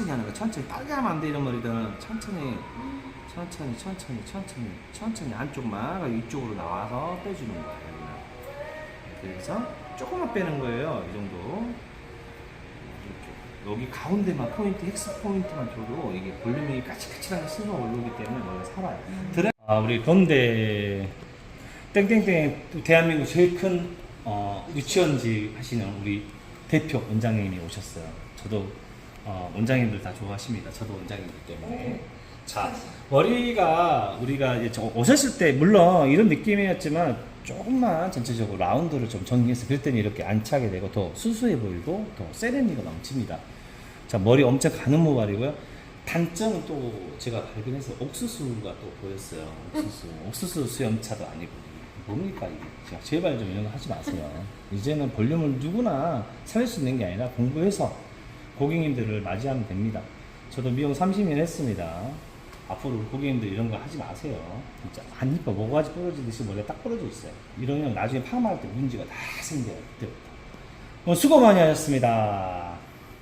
천천히 하는 거 천천히. 빨리 하면 안 돼 이런 머리들은 천천히. 천천히 천천히 천천히. 천천히 안쪽만 위쪽으로 나와서 빼주는 거예요. 그래서 조금만 빼는 거예요 이 정도. 이렇게. 여기 가운데만 포인트 헥스 포인트만 줘도 이게 볼륨이 까칠까칠하게 스며 올라오기 때문에 원래 살아요. 드라... 아 우리 건대 땡땡땡 대한민국 제일 큰 어, 유치원지 하시는 우리 대표 원장님이 오셨어요. 저도 어, 원장님들 다 좋아하십니다. 저도 원장이기 때문에. 자 머리가 우리가 이제 저- 오셨을 때 물론 이런 느낌이었지만 조금만 전체적으로 라운드를 좀 정리해서 그럴 때는 이렇게 안 차게 되고 더 수수해 보이고 더 세련미가 넘칩니다. 자 머리 엄청 가는 모발이고요. 단점은 또 제가 발견해서 옥수수가 또 보였어요. 옥수수 옥수수 수염차도 아니고 뭡니까 이게? 자, 제발 좀 이런 거 하지 마세요. 이제는 볼륨을 누구나 살릴 수 있는 게 아니라 공부해서 고객님들을 맞이하면 됩니다. 저도 미용 30년 했습니다. 앞으로 고객님들 이런 거 하지 마세요. 진짜 안 이뻐 모가지 부러지듯이 머리가 딱 부러져 있어요. 이러면 나중에 파마할 때 문제가 다 생겨요. 그때부터. 어, 수고 많이 하셨습니다.